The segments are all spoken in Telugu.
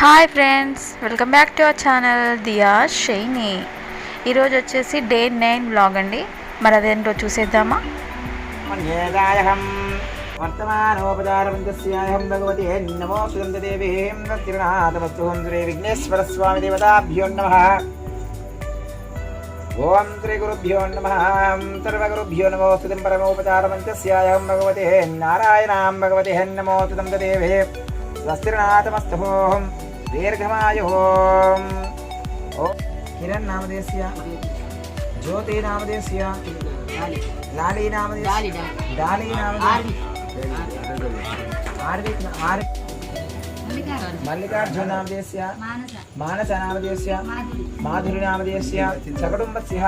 Hi friends welcome back to our channel Diya Shiny ఈరోజు వచ్చేసి డే నైన్ బ్లాగ్ అండి. మరి అదేంటో చూసేద్దామా? మన్యేదాయహం. వర్తమానోపచారవంతస్యాయహం భగవతి నమో సుగంధదేవీం భక్తిర్నాథమస్తుహం శ్రీ విఘ్నేశ్వరస్వామి దేవతాభ్యో నమ. ఓం శ్రీ గురుభ్యో నమ. సర్వగురుభ్యో నమో స్తుతిం పరమోపచారవంతస్యాయహం భగవతి నారాయణాం భగవతి నమో స్తుతం దేవే స్వస్తిర్నాథమస్తుహం దీర్ఘమాయుః. కిరణ్ నామదేస్య జ్యోతి నామదేస్య లాలి డాలి ఆర్ మల్లికార్జున నామదేస్య మానస నామదేస్య మాధురి నామదేస్య సకుటుంబస్య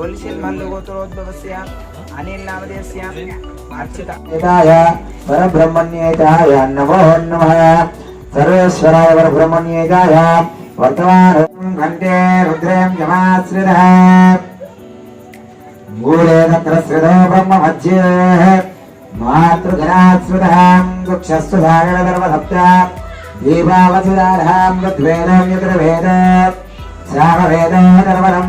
గొలిసిన్ మల్లుగోత్రోద్భవస్య అనిల్ నామదేస్య అర్చిత. ఏతాయ పరబ్రహ్మణ్యేతాయ నమో నమః. సర్వేశ్వరాయ పరబ్రహ్మణ్యేతాయ వర్తమానం కంటే రుద్రేం జమాశ్రితః. మూలే తత్ర శ్రితో బ్రహ్మ మధ్యే. మాతృగణాశ్రితः వృక్షస్సు సాగరధర్మసప్త దీపావసిదారహాం ఋగ్వేదం యజుర్వేద శ్రావవేదో ధర్మరం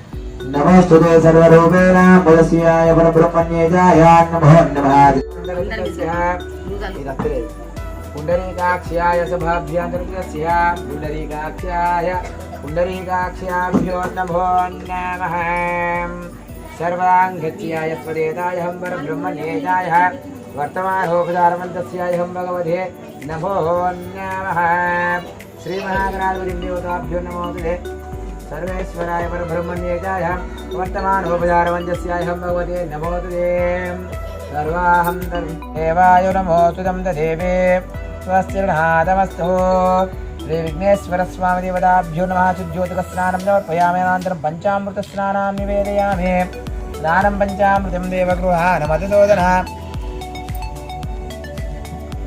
నమస్తే సర్వరూపేణ పరస్యాయ పరబ్రహ్మణ్యేజాయ నమో పుండరీకాక్ష్యాయ సభాభ్యాంతర్గతస్య పుండరీకాక్ష్యాయ పుండరీకాక్ష్యాభ్యో నమో నమః సర్వాంగత్యాయ త్వదేదాయ హం పరబ్రహ్మణ్యేజాయ వర్తమానోపదారమంతస్యాయ హం భగవతే నమో నమః శ్రీమహాగణాధిపతి దేవతాభ్యో నమో सर्वेश्वराय परब्रह्मण्येताय वर्तमानोपचारमन्तस्याय हं भगवते नमो तुले सर्वाहं देवाय नमो तुदं ददेवे स्वस्तिर्नादमस्तु श्रीविघ्नेश्वरस्वामिदेवताभ्यो नमः शुद्ध्योतकस्नानं समर्पयामि अनन्तरं पञ्चामृतस्नानां निवेदयामि स्नानं पञ्चामृतं देवगृहानमधुदोदनः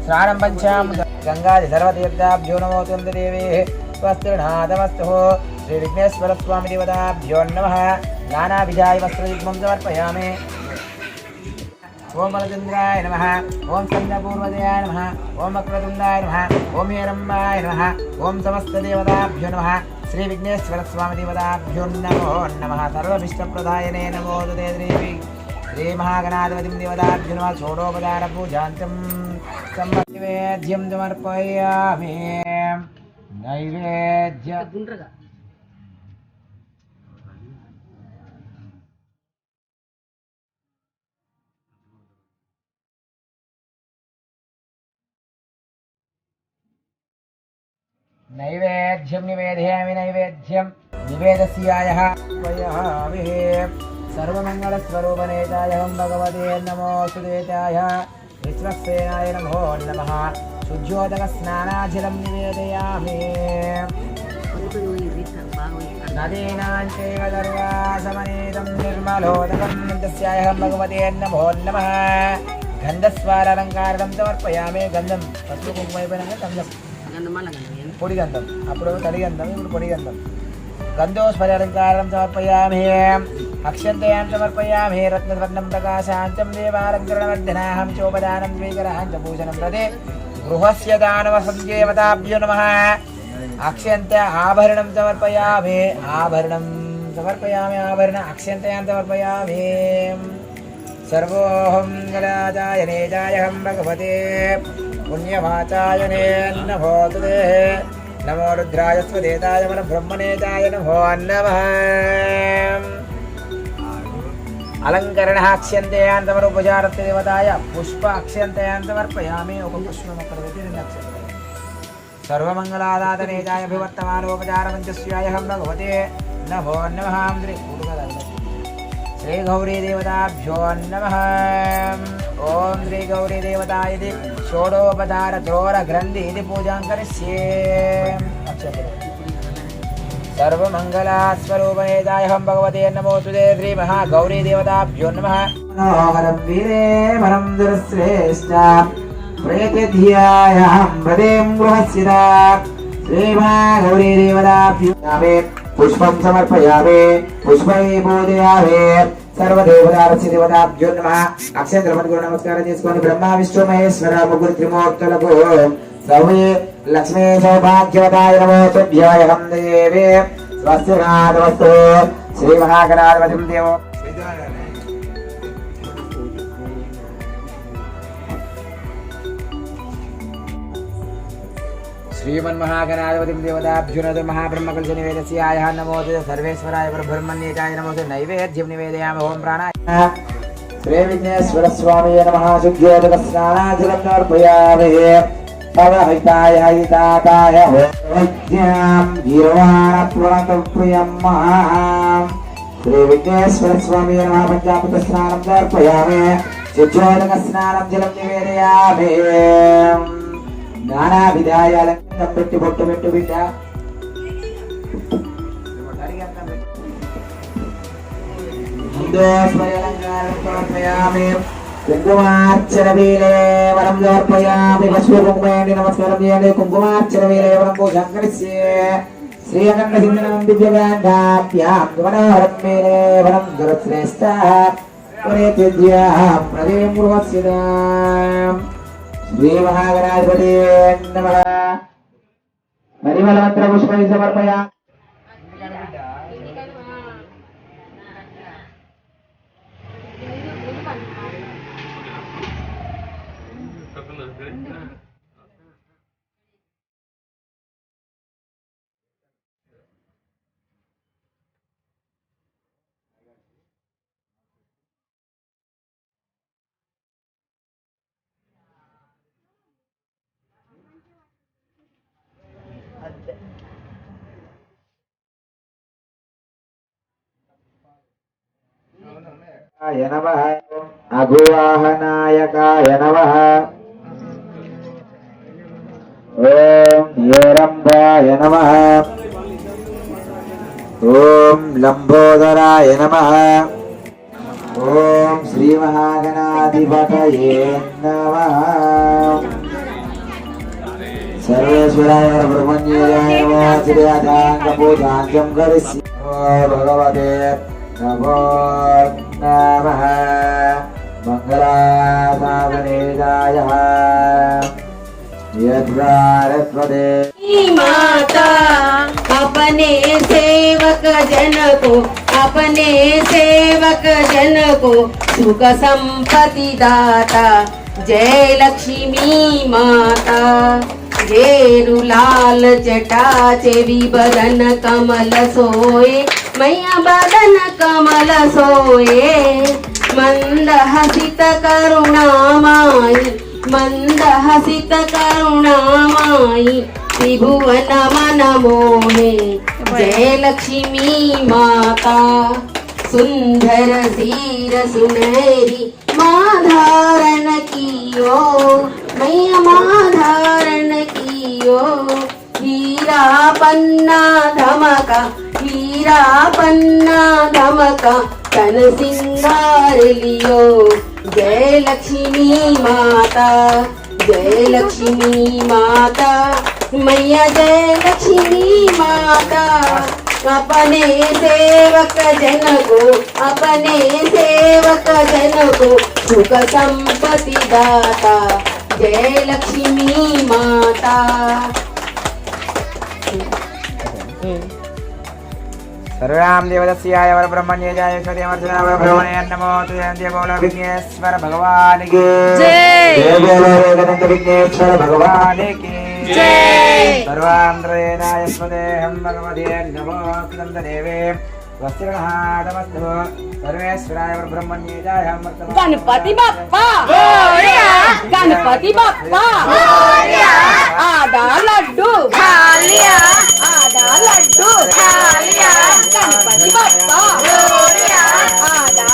स्नानं पञ्चामृत गङ्गादि सर्वतीर्थाभ्यो नमो तुं देवे శ్రీ విఘ్నేశ్వర స్వామి దేవతాభ్యో నమ నానాభిధాయ వస్త్రయుగ్మం సమర్పయామి ఓం వరచంద్రాయ నమ ఓం చంద్రపూర్వదయ నమ ఓం వక్రతుండాయ నమ ఓం ఏరంబాయ నమ ఓం సమస్తదేవతాభ్యో నమ శ్రీ విఘ్నేశ్వర స్వామి దేవతాభ్యో నమ సర్వభిష్టప్రదాయనే నమో దేవి శ్రీ మహాగణాధిపతిం దేవతాభ్యో నమ షోడోపదార పూజాంతం సమర్పయామి నైవేద్య నైవేద్యం నివేదయామి నైవేద్యం. నివేదస్యాయ. వయామి సర్వమంగళస్వరూపనేతాయ భగవతే నమో విశ్వసేనాయ నమో నమ. శుద్ధ్యోదక స్నానాజలం నివేదయామి. నదీనాంచైవ దర్వాసమనేదం నిర్మలోదకం తస్యాయ భగవతే నమో నమ. గంధస్వారాలంకారం సమర్పయామి గంధం పసుపు గంధం. అయిపోయినాక గంధం. పొడి గంధం అప్పుడు తడి గంధం ఇప్పుడు పొడి గంధం గంధోస్ఫలంకారం సమర్పయామి అక్షంతయాం సమర్పయామి రత్నవర్ణం ప్రకాశాంతం దేవాలంకరణవర్ధనాహం చోపదానం స్వీకరాహం చ పూజనం ప్రదే గృహస్య దానవ సందేవతాభ్యో నమ అక్షంత ఆభరణం సమర్పయామి ఆభరణం సమర్పయామి ఆభరణ అక్షంతయాం సమర్పయామి సర్వోహం గలాజాయనేజాయహం భగవతే పుణ్యవాచాయనే నమో తుదే నమో రుద్రాయ స్వదేతాయ మన బ్రహ్మనేతాయ నమో నమః అలంకరణ అక్షంతయాన్ ఉపచారత్ దేవతాయ పుష్ప అక్షంతయాన్ సమర్పయామి ఒక పుష్పం అక్కడ పెట్టి రెండు అక్షంతలు సర్వమంగళాదాతనేతాయ అభివర్తమానోపచారమంచస్యాయహం భగవతే నమో నమః శ్రీ గౌరీ దేవతాభ్యో నమ ఓం శ్రీ గౌరీ దేవత ఇది షోడోపధార చోర గ్రంథి ఇది పూజాం కరిష్యే అక్షతలు సర్వమంగళస్వరూపేదాయహం భగవతే నమోస్తుతే శ్రీ మహాగౌరీ దేవతాభ్యో నమః మనోహరం వీరే వరం దురశ్రేష్ట ప్రేతిధ్యాయాం హృదయం గృహస్య శ్రీమహాగౌరీ దేవతాభ్యుమే పుష్పం సమర్పయామి పుష్పై పూజయామి సర్వదేవతారస్య దేవతాభ్యో నమ నమస్కారం చేసుకొని బ్రహ్మ విష్ణు మహేశ్వర ముగ్గురు త్రిమూర్తులకు సౌమి లక్ష్మీ సౌభాగ్యవతాయ నమో తుభ్యాయహం దేవే. స్వస్తినాథవస్తు శ్రీ మహాగణాధిపతిం దేవో శ్రీమన్మహాగణాధిపతిం దేవతాభ్యునదు మహాబ్రహ్మకల్స నివేదస్యాయ నమోదు సర్వేశ్వరాయ బ్రహ్మణ్యేతాయ నమోదు నైవేద్యం నివేదయామి ఓం ప్రాణాయ శ్రీ విఘ్నేశ్వర స్వామి నమ శుద్ధ్యోదక స్నానాజలం సమర్పయామి పదహితాయ హితాకాయ వైద్యాం గీర్వాణ ప్రియం మహాం శ్రీ విఘ్నేశ్వర నానా విధాయాలంకం పెట్టి బొట్టు పెట్టు బిడ్డ. కుంకుమార్చనవీలే వరం సమర్పయామి. పశుకుంకుమేంటి నమస్కారం చేయండి. కుంకుమార్చనవీలే వరం పూజం కరిస్యే శ్రీకంఠ సింధనం మనోహరం మేలే వరం గురుశ్రేష్ట పురేత్యాం గృహస్యదాం శ్రీ మహాగణాధిపతి నమః పరిమళమంత్ర పుష్పై సమర్పయామి నాయ నమ. అఘువాహనాయకాయ నమ. ఓం ఏరంబాయ నమ. ఓం లంబోదరాయ నమ. ఓం శ్రీ మహాగణాధిపతయే నమ. సర్వేశ్వరాయ బ్రహ్మణ్యాయ నమో పూజాంగం కరిసి భగవతే నమో माता, अपने सेवक जन को अपने सेवक जन को सुख संपत्ति दाता, जय लक्ष्मी माता। जेरु लाल जटा चेवी बदन कमल सोए, मैया बदन कमल सोए। मंद हसित करुणामाई मंद मन्दहसितकरुणामायि त्रिभुवनमनमोहे जयलक्ष्मी माता। सुंदर धीर सुनहरी, माधारण कियो। मैया माँ धारण कियो। वीरा पन्ना धमका हीरा पन्ना धमका। तन सिंगार लियो। जय लक्ष्मी माता, जय लक्ष्मी माता, मैया जय लक्ष्मी माता। अपने सेवक जन को अपने सेवक जन को सुख संपत्ति दाता, जय लक्ष्मी माता। సర్వాం దేవదస్యాయ వరబ్రహ్మణ్యేజాయ వరబ్రహ్మణే నమో బోల విఘ్నేశ్వర భగవానికి. విఘ్నేశ్వర భగవాన్ భగవానికి. జై. సర్వాంధ్రేనాయ స్వదేహం భగవతే నమో దేవే వస్త్రణాటమస్తు పరమేశ్వరాయ బ్రహ్మణ్యేజాయ గణపతి బప్ప గణపతి బప్ప ఆదా లడ్డు ఆదా లడ్డు గణపతి బప్ప ఆదా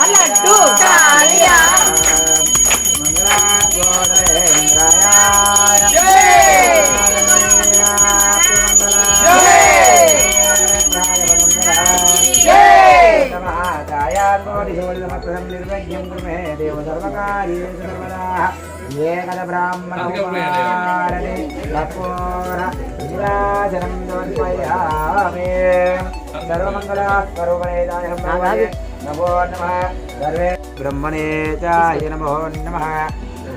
परिशोधितमकृतं निर्वज्ञं कुर्मे देव सर्वकार्येषु सर्वदा एकदब्राह्मणकुमारने तपोरचनं जोन्मयामे सर्वमङ्गलास्वरूपनेताय भगवते नमो नमः सर्वे ब्रह्मणे च नमो नमः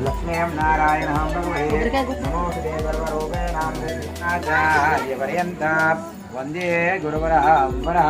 लक्ष्मीं नारायणं भगवते नमो सर्वरूपेणां कृष्णाचार्यपर्यन्ता वन्दे गुरुवरः वरः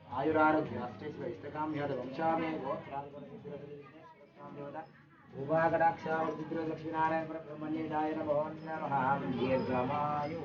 ఆయురారోగ్య అష్టైశ్వ ఇష్టకామ్యోద వంశామే భూభాగడాక్షావర్తిద్ర లక్ష్మీనారాయణ బ్రహ్మణ్యేదాయ నమో దీర్ఘమాయు